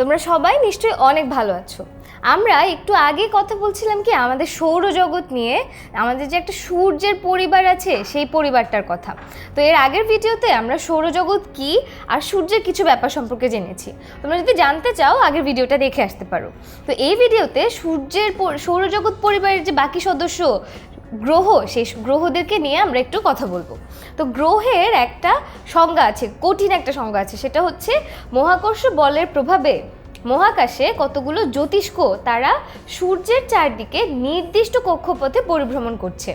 তোমরা সবাই নিশ্চয়ই অনেক ভালো আছো। আমরা একটু আগে কথা বলছিলাম কি, আমাদের সৌরজগৎ নিয়ে আমাদের যে একটা সূর্যের পরিবার আছে, সেই পরিবারটার কথা। তো এর আগের ভিডিওতে আমরা সৌরজগৎ কি আর সূর্যের কিছু ব্যাপার সম্পর্কে জেনেছি। তোমরা যদি জানতে চাও, আগের ভিডিওটা দেখে আসতে পারো। তো এই ভিডিওতে সূর্যের সৌরজগৎ পরিবারের যে বাকি সদস্য গ্রহ, সেই গ্রহদেরকে নিয়ে আমরা একটু কথা বলব। তো গ্রহের একটা সংজ্ঞা আছে, কঠিন একটা সংজ্ঞা আছে, সেটা হচ্ছে মহাকর্ষ বলের প্রভাবে মহাকাশে কতগুলো জ্যোতিষ্ক তারা সূর্যের চারদিকে নির্দিষ্ট কক্ষপথে পরিভ্রমণ করছে।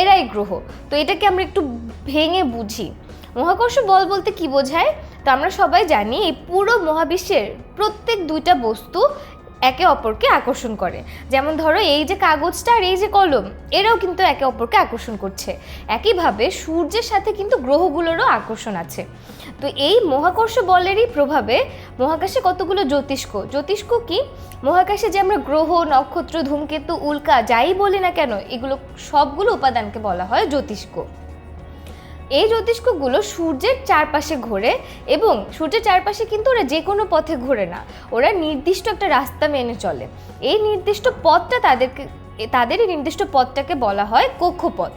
এরাই গ্রহ। তো এটাকে আমরা একটু ভেঙে বুঝি। মহাকর্ষ বল বলতে কি বোঝায়? তো আমরা সবাই জানি, এই পুরো মহাবিশ্বের প্রত্যেক দুইটা বস্তু একে অপরকে আকর্ষণ করে। যেমন ধরো, এই যে কাগজটা আর এই যে কলম, এরাও কিন্তু একে অপরকে আকর্ষণ করছে। একইভাবে সূর্যের সাথে কিন্তু গ্রহগুলোরও আকর্ষণ আছে। তো এই মহাকর্ষ বলেরই প্রভাবে মহাকাশে কতগুলো জ্যোতিষ্ক? জ্যোতিষ্ক কি? মহাকাশে যে আমরা গ্রহ, নক্ষত্র, ধূমকেতু, উল্কা, যাই বলি না কেন, এগুলো সবগুলো উপাদানকে বলা হয় জ্যোতিষ্ক। এই জ্যোতিষ্কগুলো সূর্যের চারপাশে ঘোরে এবং সূর্যের চারপাশে কিন্তু ওরা যে কোনো পথে ঘোরে না। ওরা নির্দিষ্ট একটা রাস্তা মেনে চলে। এই নির্দিষ্ট পথটা তাদেরকে, তাদের এই নির্দিষ্ট পথটাকে বলা হয় কক্ষপথ।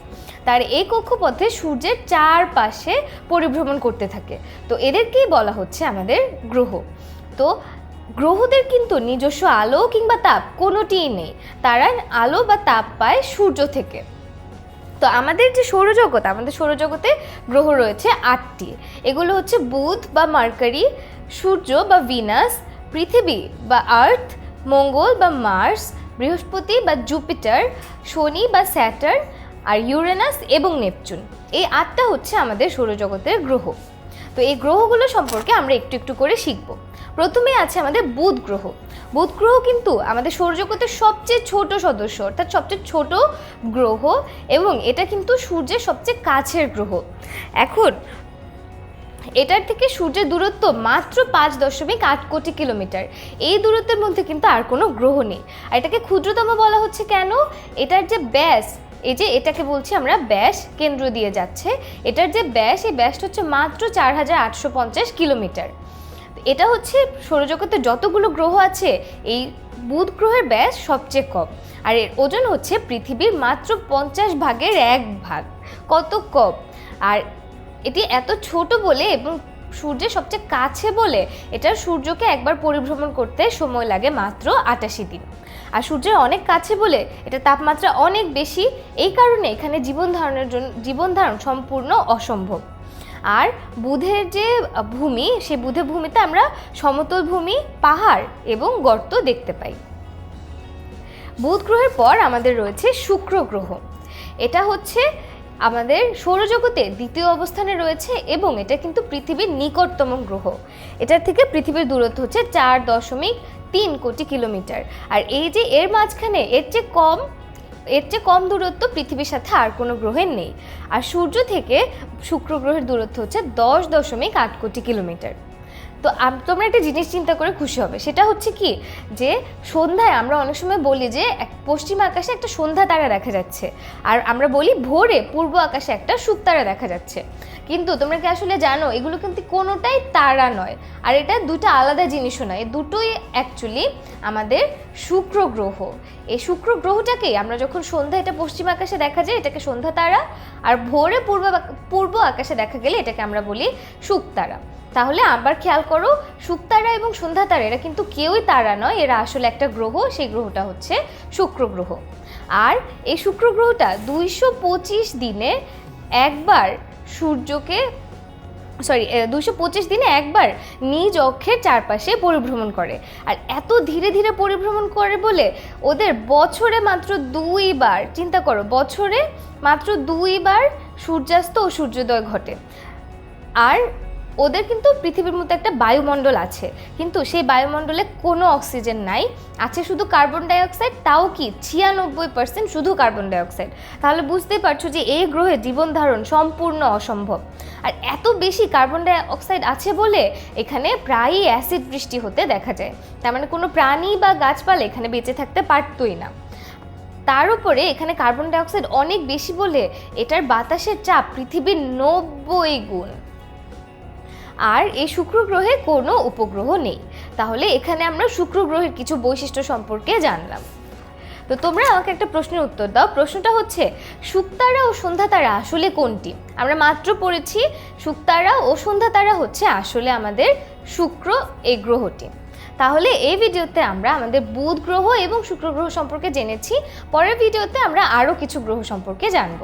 তার এই কক্ষপথে সূর্যের চারপাশে পরিভ্রমণ করতে থাকে। তো এদেরকেই বলা হচ্ছে আমাদের গ্রহ। তো গ্রহদের কিন্তু নিজস্ব আলো কিংবা তাপ কোনোটিই নেই। তারা আলো বা তাপ পায় সূর্য থেকে। তো আমাদের যে সৌরজগৎ, আমাদের সৌরজগতে গ্রহ রয়েছে আটটি। এগুলো হচ্ছে বুধ বা মার্কারি, সূর্য বা ভিনাস, পৃথিবী বা আর্থ, মঙ্গল বা মার্স, বৃহস্পতি বা জুপিটার, শনি বা স্যাটার্ন আর ইউরেনাস এবং নেপচুন। এই আটটা হচ্ছে আমাদের সৌরজগতের গ্রহ। তো এই গ্রহগুলো সম্পর্কে আমরা একটু একটু করে শিখব। প্রথমে আছে আমাদের বুধ গ্রহ। বুধ গ্রহ কিন্তু আমাদের সৌরজগতের সবচেয়ে ছোট সদস্য, অর্থাৎ সবচেয়ে ছোট গ্রহ এবং এটা কিন্তু সূর্যের সবচেয়ে কাছের গ্রহ। এখন এটার থেকে সূর্যের দূরত্ব মাত্র পাঁচ দশমিক আট কোটি কিলোমিটার। এই দূরত্বের মধ্যে কিন্তু আর কোনো গ্রহ নেই। আর এটাকে ক্ষুদ্রতম বলা হচ্ছে কেন? এটার যে ব্যাস, এই যে এটাকে বলছি আমরা ব্যাস কেন্দ্র দিয়ে যাচ্ছে, এটার যে ব্যাস, এই ব্যাসটা হচ্ছে মাত্র চার হাজার আটশো পঞ্চাশ কিলোমিটার। এটা হচ্ছে সৌরজগতের যতগুলো গ্রহ আছে, এই বুধ গ্রহের ব্যাস সবচেয়ে কম। আর এর ওজন হচ্ছে পৃথিবীর মাত্র পঞ্চাশ ভাগের এক ভাগ। কত কম? আর এটি এত ছোট বলে এবং সূর্যের সবচেয়ে কাছে বলে, এটা সূর্যকে একবার পরিভ্রমণ করতে সময় লাগে মাত্র আটাশি দিন। আর সূর্যের অনেক কাছে বলে, এটা তাপমাত্রা অনেক বেশি, এই কারণে এখানে জীবন ধারণের জন্য, জীবন ধারণ সম্পূর্ণ অসম্ভব। আর বুধের যে ভূমি সে বুধের ভূমিতে আমরা সমতল ভূমি, পাহাড় এবং গর্ত দেখতে পাই। বুধ গ্রহের পর আমাদের রয়েছে শুক্র গ্রহ। এটা হচ্ছে আমাদের সৌরজগতে দ্বিতীয় অবস্থানে রয়েছে এবং এটা কিন্তু পৃথিবীর নিকটতম গ্রহ। এটার থেকে পৃথিবীর দূরত্ব হচ্ছে চার দশমিক তিন কোটি কিলোমিটার। আর এই যে এর মাঝখানে, এর চেয়ে কম এর চেয়ে কম দূরত্ব পৃথিবীর সাথে আর কোনো গ্রহের নেই। আর সূর্য থেকে শুক্র গ্রহের দূরত্ব হচ্ছে দশ দশমিক আট কোটি কিলোমিটার। তো তোমরা একটা জিনিস চিন্তা করে খুশি হবে। সেটা হচ্ছে কি? যে সন্ধ্যায় আমরা অনেক সময় বলি যে এক পশ্চিম আকাশে একটা সন্ধ্যা তারা দেখা যাচ্ছে। আর আমরা বলি ভোরে পূর্ব আকাশে একটা শুক তারা দেখা যাচ্ছে। কিন্তু তোমরা কি আসলে জানো, এগুলো কিন্তু কোনোটাই তারা নয়। আর এটা দুটো আলাদা জিনিসও নয় দুটোই অ্যাকচুয়ালি আমাদের শুক্র গ্রহ। এই শুক্র গ্রহটাকেই আমরা যখন সন্ধ্যা, এটা পশ্চিম আকাশে দেখা যায়, এটাকে সন্ধ্যা তারা, আর ভোরে পূর্ব পূর্ব আকাশে দেখা গেলে এটাকে আমরা বলি শুক তারা। তাহলে আবার খেয়াল করো শুকতারা এবং সন্ধ্যা তারা, এরা কিন্তু কেউই তারা নয়, এরা আসলে একটা গ্রহ, সেই গ্রহটা হচ্ছে শুক্র গ্রহ আর এই শুক্র গ্রহটা দুইশো পঁচিশ দিনে একবার সূর্যকে সরি দুশো পঁচিশ দিনে একবার নিজ অক্ষের চারপাশে পরিভ্রমণ করে। আর এত ধীরে ধীরে পরিভ্রমণ করে বলে ওদের বছরে মাত্র দুইবার, চিন্তা করো, বছরে মাত্র দুইবার সূর্যাস্ত ও সূর্যোদয় ঘটে। আর ওদের কিন্তু পৃথিবীর মতো একটা বায়ুমণ্ডল আছে। কিন্তু সেই বায়ুমণ্ডলে কোনো অক্সিজেন নাই। আছে শুধু কার্বন ডাইঅক্সাইড, তাও কি ছিয়ানব্বই পার্সেন্ট শুধু কার্বন ডাইঅক্সাইড। তাহলে বুঝতেই পারছ যে এই গ্রহে জীবন ধারণ সম্পূর্ণ অসম্ভব। আর এত বেশি কার্বন ডাইঅক্সাইড আছে বলে এখানে প্রায়ই অ্যাসিড বৃষ্টি হতে দেখা যায়। তার মানে কোনো প্রাণী বা গাছপালা এখানে বেঁচে থাকতে পারতই না। তার উপরে এখানে কার্বন ডাইঅক্সাইড অনেক বেশি বলে এটার বাতাসের চাপ পৃথিবীর নব্বই গুণ। আর এই শুক্র গ্রহে কোনো উপগ্রহ নেই। তাহলে এখানে আমরা শুক্র গ্রহের কিছু বৈশিষ্ট্য সম্পর্কে জানলাম। তো তোমরা আমাকে একটা প্রশ্নের উত্তর দাও। প্রশ্নটা হচ্ছে, শুক্তারা ও সন্ধ্যা তারা আসলে কোনটি? আমরা মাত্র পড়েছি, শুক্তারা ও সন্ধ্যা তারা হচ্ছে আসলে আমাদের শুক্র এই গ্রহটি। তাহলে এই ভিডিওতে আমরা আমাদের বুধ গ্রহ এবং শুক্র গ্রহ সম্পর্কে জেনেছি। পরের ভিডিওতে আমরা আরও কিছু গ্রহ সম্পর্কে জানব।